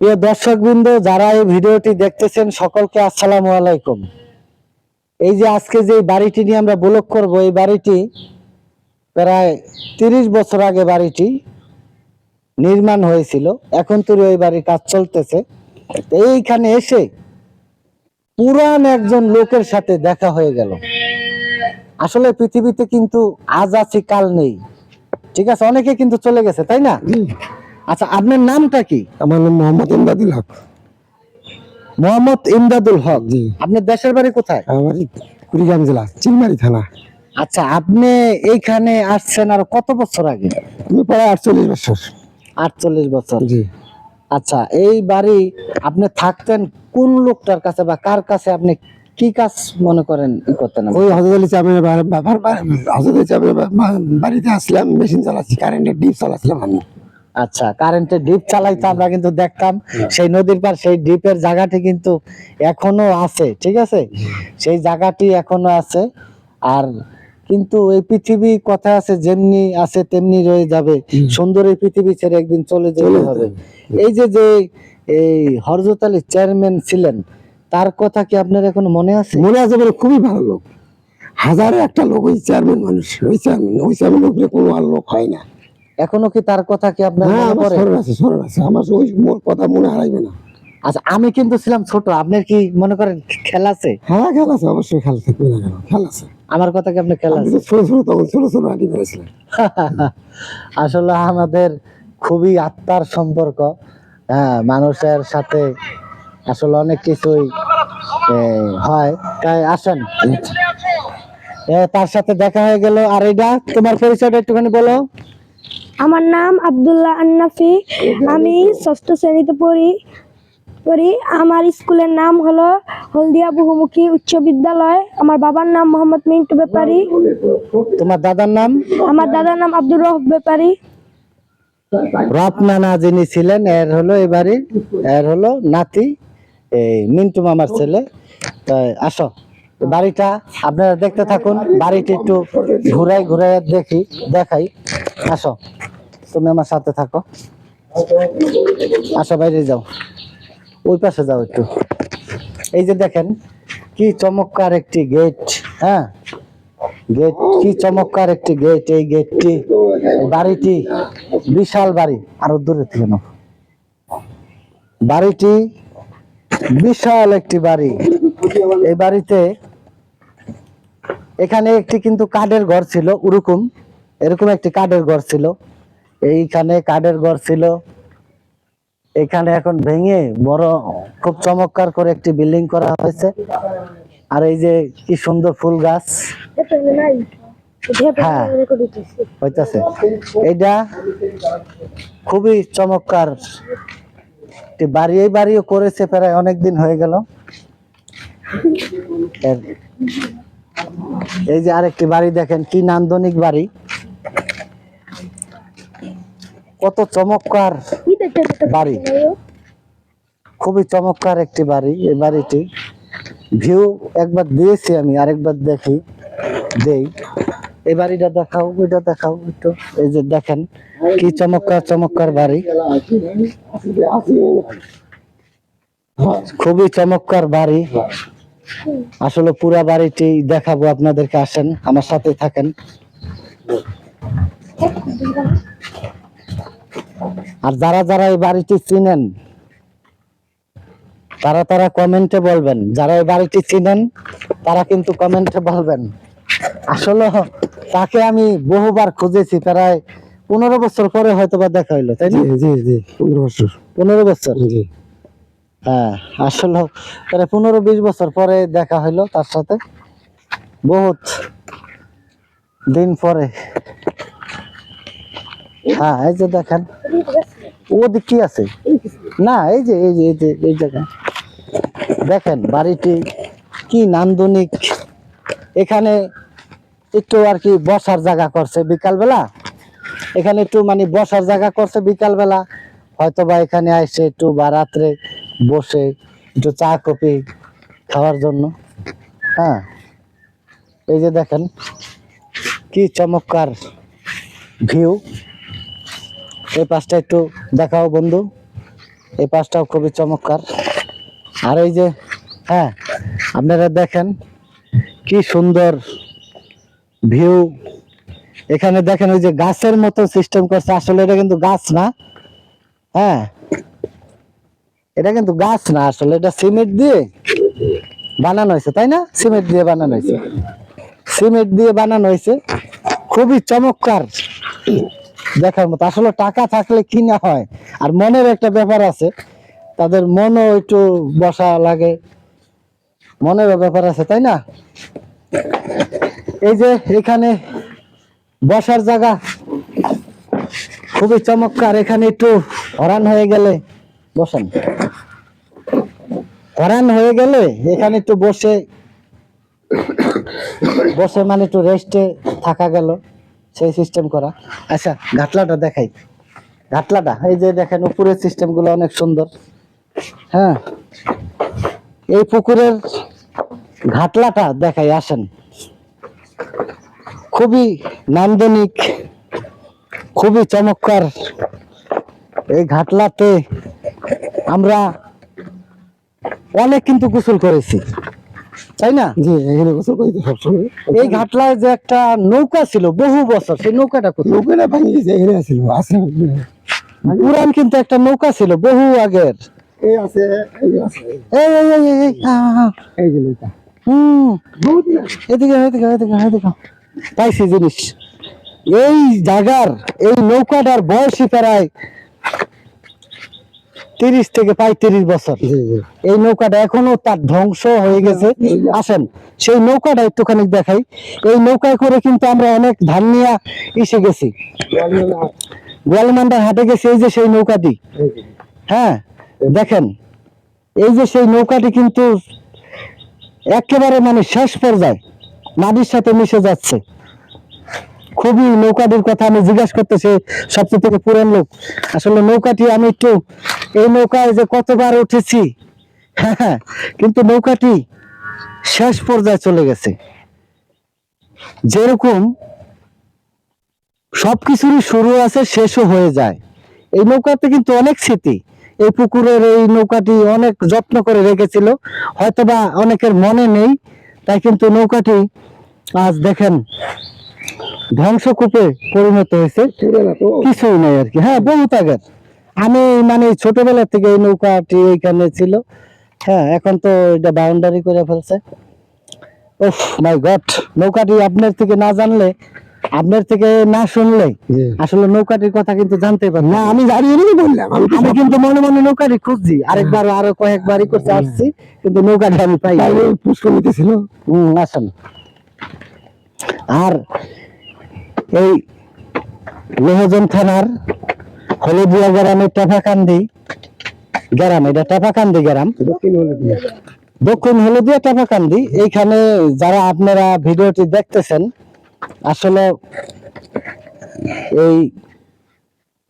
প্রিয় দর্শকবৃন্দ, যারা এই ভিডিওটি দেখতেছেন, সকলকে আসসালামু আলাইকুম। এই যে আজকে যে বাড়িটি নিয়ে আমরা ব্লগ করব, এই বাড়িটি প্রায় তিরিশ বছর আগে বাড়িটি নির্মাণ হয়েছিল। এখন তো ওই বাড়ির কাজ চলতেছে। এইখানে এসে পুরান একজন লোকের সাথে দেখা হয়ে গেল। আসলে পৃথিবীতে কিন্তু আজ আছি, কাল নেই। ঠিক আছে, অনেকে কিন্তু চলে গেছে, তাই না? আচ্ছা আপনার নামটা কি? আমার নাম মোহাম্মদ ইমদাদুল হক। মোহাম্মদ ইমদাদুল হক। জি। আপনার দেশের বাড়ি কোথায়? আমার কুড়িগ্রাম জেলা চিলমারি থানা। আচ্ছা আপনি এইখানে আসছেন আর কত বছর আগে? আমি প্রায় আটচল্লিশ বছর। আটচল্লিশ বছর। জি। আচ্ছা এই বাড়ি আপনি থাকতেন কোন লোকটার কাছে বা কার কাছে? আপনি কি কাজ মনে করেন ই করতেন ওই হজরত আলী চাপের বাবার হজরত আলী চাপের বাড়িতে আসলাম মেশিন চালাচ্ছি কারেন্টের ডিপ চালাচ্ছিলাম আমি। আচ্ছা কারেন্টের ডিপ চালাইতে আমরা কিন্তু দেখতাম। সেই নদীর পার সেই ডিপের জায়গাটি কিন্তু এখনও আছে ঠিক আছে? সেই জায়গাটি এখনও আছে। আর কিন্তু এই পৃথিবী কথা আছে যেমনি আছে তেমনি রয়ে যাবে। সুন্দর এই পৃথিবী ছেড়ে একদিন চলে যেতে হবে। এই যে যে এই হরজত আলী চেয়ারম্যান ছিলেন তার কথা কি আপনার এখন মনে আছে? মনে আছে বলে খুবই ভালো লোক। হাজারে একটা লোক ওই চেয়ারম্যান মানুষ ওই চেয়ারম্যান ওই চেয়ারম্যান উপরে কোনো আর লোক হয় না। এখনও কি তার কথা কি আপনার মনে স্মরণ আছে স্মরণ আছে। আমার ওই মোর কথা মনে হারাইবে না। আচ্ছা আমি কিন্তু ছিলাম ছোট আপনার কি মনে করেন খেলা আছে? হ্যাঁ খেলা আছে অবশ্যই খেলা থাকবে না কেন খেলা আছে। আমার কথা কি আপনার খেলা আছে? ছোট ছোট তখন ছোট ছোট আগে বেড়েছিলাম আসলে আমাদের খুবই আত্মার সম্পর্ক। হ্যাঁ মানুষের সাথে আসলে অনেক কিছুই হয়। তাই আসেন। তার সাথে দেখা হয়ে গেল। আর এটা তোমার পরিচয়টা একটুখানি বলো। আমার নাম আব্দুল্লাহ আন্নাফি। আমি ষষ্ঠ শ্রেণীতে পড়ি পড়ি। আমার স্কুলের নাম হলো হলদিয়া বহুমুখী উচ্চ বিদ্যালয়। আমার বাবার নাম মোহাম্মদ মিন্টু ব্যাপারী। তোমার দাদার নাম? আমার দাদার নাম আব্দুর রহ ব্যাপারী। রত্নানা যিনি ছিলেন এর হলো এবারে এর হলো নাতি এই মিন্টু মামার ছেলে। তাই আসো। বাড়িটা আপনারা দেখতে থাকুন বাড়িটি একটু ঘুরাই ঘুরাই দেখি দেখাই। আসো। তুমি আমার সাথে থাকো। আসো বাইরে যাও। ওই পাশে যাও একটু। এই যে দেখেন, কি চমৎকার একটি গেট হ্যাঁ? গেট কি চমৎকার একটি গেট এই গেটটি বাড়িটি বিশাল বাড়ি। আরও দূরে থেকে। বাড়িটি বিশাল একটি বাড়ি। এই বাড়িতে এখানে একটি কিন্তু কাঠের ঘর ছিল ওরকম এরকম একটি কাঠের ঘর ছিল। এইখানে কাঠের ঘর ছিল। এখানে এখন ভেঙে বড়, খুব চমৎকার করে একটি বিল্ডিং করা হয়েছে। আর এই যে কি সুন্দর ফুল গাছ। হ্যাঁ হইতাছে। এইটা খুবই চমৎকার। বাড়ি, এই বাড়িও করেছে প্রায় অনেক দিন হয়ে গেল। এই যে আরেকটি বাড়ি দেখেন, কি নান্দনিক বাড়ি। কত চমৎকার বাড়ি। খুবই চমৎকার একটি বাড়ি, এই বাড়িটি। ভিউ একবার দিয়েছি আমি, আরেকবার দেখি, দেই। এই বাড়িটা দেখাও, ওইটা দেখাও একটু। এই যে দেখেন, কি চমৎকার চমৎকার বাড়ি। খুবই চমৎকার বাড়ি। আসলে পুরা বাড়িটি দেখাবো, আপনাদেরকে আসেন, আমার সাথে থাকেন। আর যারা যারা এই বাড়িটি চিনেন তারা তারা কমেন্টে বলবেন। যারা এই বাড়িটি চিনেন তারা কিন্তু কমেন্টে বলবেন। আসলে তাকে আমি বহুবার খুঁজেছি প্রায় পনেরো বছর পরে হয়তো বা দেখা হইল তাই না? জি জি জি পনেরো বছর। পনেরো বছর? জি। হ্যাঁ আসলে প্রায় পনেরো বিশ বছর পরে দেখা হইল তার সাথে। বহুত দিন পরে। হ্যাঁ এই যে দেখেন। ওদিক কি আছে? না, এই যে এই যে এই যে, এই জায়গা দেখেন, বাড়িটি কি নান্দনিক। এখানে একটু আর কি বসার জায়গা করছে বিকালবেলা। এখানে একটু মানে বসার জায়গা করছে বিকালবেলা। হয়তো বা এখানে আসে একটু বা রাত্রে বসে একটু চা, কফি খাওয়ার জন্য। হ্যাঁ এই যে দেখেন, কি চমৎকার ভিউ। এই পাশটা একটু দেখাও বন্ধু। এই পাশটাও খুবই চমৎকার। আর এই যে হ্যাঁ আপনারা দেখেন কি সুন্দর ভিউ। এখানে দেখেন ওই যে গাছের মতো সিস্টেম করছে। আসলে এটা কিন্তু গাছ না। হ্যাঁ এটা কিন্তু গাছ না আসলে। এটা সিমেন্ট দিয়ে বানানো হয়েছে, তাই না? সিমেন্ট দিয়ে বানানো হয়েছে। সিমেন্ট দিয়ে বানানো হয়েছে। খুবই চমৎকার। দেখার মতো। আসলে টাকা থাকলে কি না হয়। আর মনের একটা ব্যাপার আছে। তাদের মনও একটু বসা লাগে। মনেরও ব্যাপার আছে, তাই না? এই যে এখানে বসার জায়গা। খুবই চমৎকার। এখানে একটু হরান হয়ে গেলে বসেন। হরান হয়ে গেলে এখানে একটু বসে। বসে মানে একটু রেস্টে থাকা গেল। সেই সিস্টেম করা। আচ্ছা ঘাটলাটা দেখাই। ঘাটলাটা, এই যে দেখেন, উপরের সিস্টেমগুলো অনেক সুন্দর। হ্যাঁ? এই পুকুরের ঘাটলাটা দেখাই, আসেন। খুবই নান্দনিক, খুবই চমৎকার। এই ঘাটলাতে আমরা অনেক কিন্তু গোসল করেছি। তাই না? জি এখানে গোসল করি সবসময়। এই ঘাটলায় যে একটা নৌকা ছিল বহু বছর সেই নৌকাটা কোথায়? লোকেরা ভাঙি গেছে এখানে আসছিল আছে। পুরান কিন্তু একটা নৌকা ছিল বহু আগের। এই আছে এই আছে। এই এই এই এই, এই। যে হুম। এদিকে এদিকে এদিকে এদিকে পাইছি জিনিস। এই জায়গার এই নৌকাটার বয়সই প্রায় তিরিশ থেকে পঁয়ত্রিশ বছর। এই নৌকাটা এখনও তার ধ্বংস হয়ে গেছে। আসেন সেই নৌকাটা একটুখানি দেখাই। এই নৌকায় করে কিন্তু আমরা অনেক ধান নিয়ে এসে গেছি। গোয়ালমান্ডার হাটে গেছে এই যে সেই নৌকাটি। হ্যাঁ দেখেন এই যে সেই নৌকাটি কিন্তু একেবারে মানে শেষ পর্যায়ে মাটির সাথে মিশে যাচ্ছে। খুবই নৌকাটির কথা আমি জিজ্ঞাসা করতেছি, সবচেয়ে থেকে পুরান লোক। আসলে নৌকাটি আমি একটু, এই নৌকায় যে কতবার উঠেছি হ্যাঁ কিন্তু নৌকাটি শেষ পর্যায়ে চলে গেছে। যেরকম সবকিছুরই শুরু আছে, শেষও হয়ে যায়। এই নৌকাতে কিন্তু অনেক স্মৃতি। এই পুকুরের এই নৌকাটি অনেক যত্ন করে রেখেছিল। হয়তোবা অনেকের মনে নেই, তাই কিন্তু নৌকাটি আজ দেখেন ধ্বংসকূপে পরিণত হয়েছে। কিছুই নেই আর কি। হ্যাঁ বহুত আগের। আমি মানে ছোটবেলা থেকে এই নৌকাটি এইখানে ছিল। হ্যাঁ এখন তো এটা বাউন্ডারি করে ফেলছে। ওফ মাই গড নৌকাটি আপনার থেকে না জানলে আপনার থেকে না শুনলে আসলে নৌকাটির কথা কিন্তু জানতে পারি না আমি জানি না বললাম আমি কিন্তু মনে মনে নৌকাটি খুঁজছি। আরেকবার আরও কয়েকবারই করতে আসছি কিন্তু নৌকাটি আমি পাই তাই পুষ্কর নিতেছিল হম আসেন। আর এই লোহজন থানার হলদিয়া গ্রামের টেপাকান্দি গ্রাম, এটা টেপাকান্দি গ্রাম। দক্ষিণ হলদিয়া টেপাকান্দি, এইখানে যারা আপনারা ভিডিওটি দেখতেছেন, আসলে এই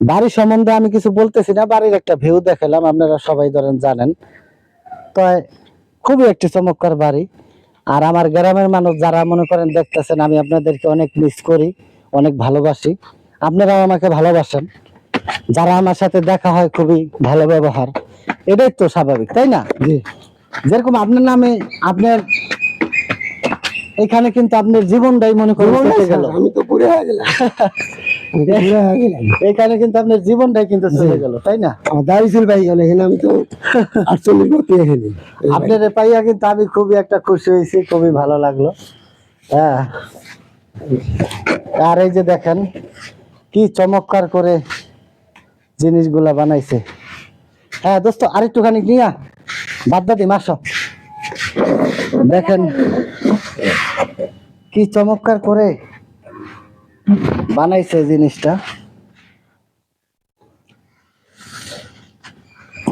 বাড়ি সম্বন্ধে আমি কিছু বলতেছি না, বাড়ির একটা ভিউ দেখালাম, আপনারা সবাই ধরেন জানেন। তো খুবই একটি চমৎকার বাড়ি। আর আমার গ্রামের মানুষ যারা মনে করেন দেখতেছেন, আমি আপনাদেরকে অনেক মিস করি। অনেক ভালোবাসি। আপনারাও আমাকে ভালোবাসেন। যারা আমার সাথে দেখা হয় খুবই ভালো ব্যবহার। এটাই তো স্বাভাবিক তাই না? জি। যেরকম আপনার নামে আপনার এখানে কিন্তু আপনার জীবনটাই মনে করেন গেল। আমি তো পুরে হয়ে গেলাম। এখানে কিন্তু আপনার জীবনটাই কিন্তু চলে গেল তাই না? আমার দাড়ি ছিল ভাই গেল এখানে আমি তো আটচল্লিশ করতে এখানে আপনার পাইয়া কিন্তু আমি খুবই একটা খুশি হয়েছি খুবই ভালো লাগল। হ্যাঁ। আর এই যে দেখেন, কি চমৎকার করে জিনিসগুলা বানাইছে। হ্যাঁ দোস্ত, আরেকটুখানি নিয়া, বাদ দাদি মাসো দেখেন, কি চমৎকার করে বানাইছে জিনিসটা।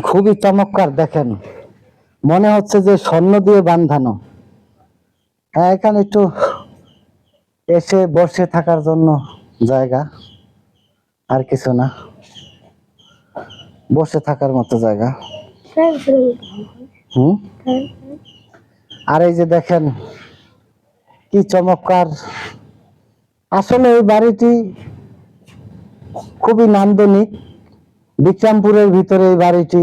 খুবই চমৎকার, দেখেন। মনে হচ্ছে যে স্বর্ণ দিয়ে বান্ধানো হ্যাঁ এখানে একটু এসে বসে থাকার জন্য জায়গা আর কিছু না। বসে থাকার মতো জায়গা। হুম? আর এই যে দেখেন, কি চমৎকার। আসলে এই বাড়িটি খুবই নান্দনিক। বিক্রমপুরের ভিতরে এই বাড়িটি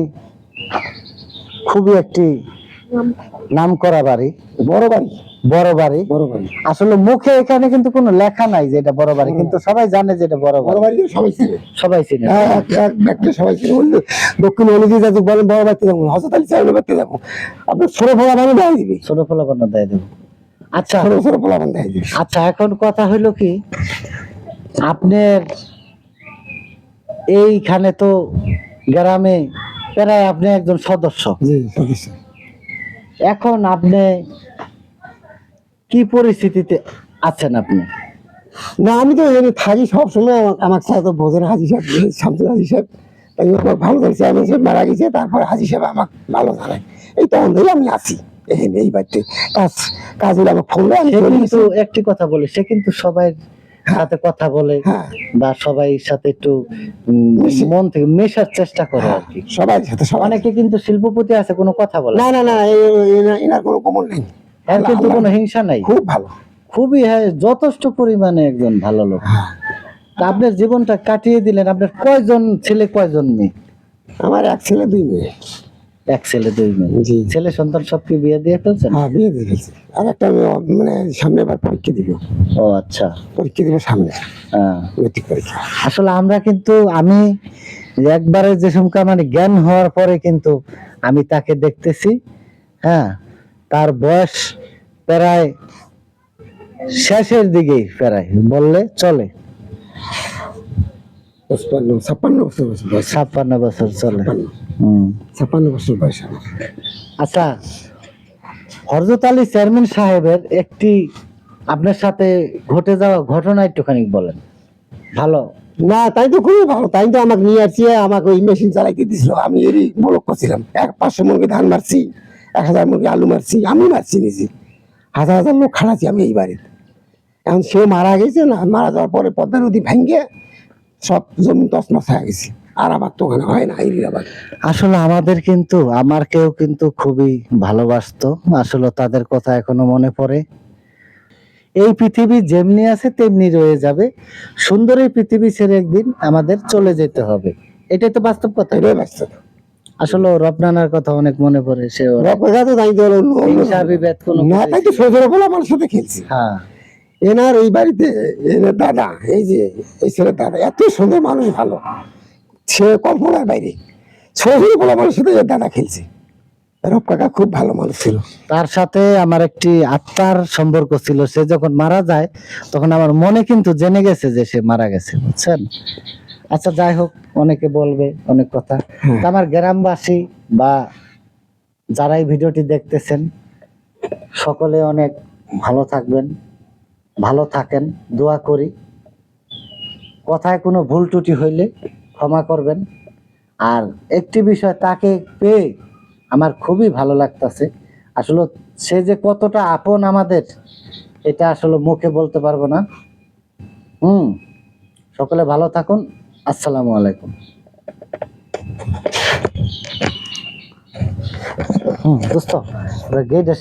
খুবই একটি নাম করা বাড়ি, বড় বাড়ি। বড় বাড়ি। বড় বাড়ি। আসলে মুখে এখানে কিন্তু কোনো লেখা নাই যে এটা বড় বাড়ি কিন্তু সবাই জানে যে এটা বড় বড়। বাড়ি বাড়ি সবাই চেনে। সবাই চিনে। এক- সবাই চেনে। বললে দক্ষিণ অলিদি যাতে বলেন বড় বাড়িতে যাব হজরত আলী সাহেবের বাড়িতে যাব। আপনার ছোট ফোলা বানিয়ে দেয় দিবি ছোট ফলাফল দেয় দেবো আচ্ছা ছোট ছোট ফোলা বানিয়ে দেয় দিবি আচ্ছা এখন কথা হইল কি আপনার এইখানে তো গ্রামে প্রায় আপনি একজন সদস্য। জি সদস্য। এখন আপনি কি পরিস্থিতিতে আছেন আপনি? না আমি তো এখানে থাকি সবসময় আমার সাথে বোঝেন হাজি সাহেব শামসুল হাজি সাহেব। তাই আমার ভালো ধরে চেয়ারম্যান সাহেব মারা গেছে তারপর হাজি সাহেব আমার ভালো জানায় এই তখন থেকে আমি আছি এখানে এই বাড়িতে। কাজ কাজ হলে আমার ফোন আমি কিন্তু একটি কথা বলে সে কিন্তু সবাই সাথে কথা বলে হ্যাঁ। বা সবাই সাথে একটু মন থেকে মেশার চেষ্টা করে আর কি। সবাই সাথে অনেকে কিন্তু শিল্পপতি আছে কোনো কথা বলে না না। না এনার- এনার কোনো কমল নেই। এর কিন্তু কোনো হিংসা নাই। খুব ভালো। খুবই হ্যাঁ যথেষ্ট পরিমাণে একজন ভালো লোক। হ্যাঁ। আপনার জীবনটা কাটিয়ে দিলেন আপনার কয়জন ছেলে কয়জন মেয়ে? আমার এক ছেলে দুই মেয়ে। এক ছেলে দুই মেয়ে। জি। ছেলে সন্তান সবকে বিয়ে দিয়ে ফেলছেন? হ্যাঁ বিয়ে দিয়ে গেছে আর একটা মেয়ে মানে সামনে এবার পরীক্ষা দিব। ও আচ্ছা। পরীক্ষা দিব সামনে। হ্যাঁ। মেট্রিক পরীক্ষা। আসলে আমরা কিন্তু আমি একবারে যে সময় মানে জ্ঞান হওয়ার পরে কিন্তু আমি তাকে দেখতেছি হ্যাঁ তার বয়স প্রায় শেষের দিকেই প্রায় বললে চলে। ছাপ্পান্ন বছর বয়স। ছাপ্পান্ন বছর চলে। ছাপ্পান্ন। বছর বয়স আচ্ছা হরজত আলী চেয়ারম্যান সাহেবের একটি আপনার সাথে ঘটে যাওয়া ঘটনা একটুখানি বলেন। ভালো। না তাই তো খুবই ভালো। তাই তো আমাকে নিয়ে আসছে আমাকে ওই মেশিন চালাইতে দিছিল। আমি এরই বলক করছিলাম। এক পাঁচশো মুরগি ধান মারছি। এক হাজার মুরগি আলু মারছি আমি মারছি নিজে। হাজার হাজার লোক খাড়াছি আমি এই বাড়িতে এখন সে মারা গেছে না মারা যাওয়ার পরে পদ্মা নদী ভেঙে সব জমি তসমস হয়ে গেছে। আর আবার তো ওখানে হয় না এই আবার আসলে আমাদের কিন্তু আমার কেউ কিন্তু খুবই ভালোবাসতো। আসলে তাদের কথা এখনও মনে পড়ে। এই পৃথিবী যেমনি আছে তেমনি রয়ে যাবে। সুন্দর এই পৃথিবী ছেড়ে একদিন আমাদের চলে যেতে হবে। এটাই তো বাস্তব কথা। এটাই বাস্তব। আসলে রপনানার কথা অনেক মনে পড়ে সে রপেগা তো তাই কোনো না তাই তো সজোরে বলে আমার সাথে খেলছি। হ্যাঁ। এনার এই বাড়িতে এনার দাদা এই যে এই ছেলের দাদা এত সুন্দর মানুষ ভালো। সে কল্পনার বাইরে। ছোট বলে মানুষের সাথে এর দাদা খেলছে। রব কাকা খুব ভালো মানুষ ছিল। তার সাথে আমার একটি আত্মার সম্পর্ক ছিল। সে যখন মারা যায় তখন আমার মনে কিন্তু জেনে গেছে যে সে মারা গেছে বুঝছেন? আচ্ছা যাই হোক অনেকে বলবে অনেক কথা। হ্যাঁ। আমার গ্রামবাসী বা যারা এই ভিডিওটি দেখতেছেন সকলে অনেক ভালো থাকবেন ভালো থাকেন দোয়া করি। কথায় কোনো ভুল ত্রুটি হইলে ক্ষমা করবেন। আর একটি বিষয় তাকে পেয়ে আমার খুবই ভালো লাগতাছে। আসলে সে যে কতটা আপন আমাদের এটা আসলে মুখে বলতে পারব না। হুম সকলে ভালো থাকুন। আসসালামু আলাইকুম। হুম দোস্ত গেটের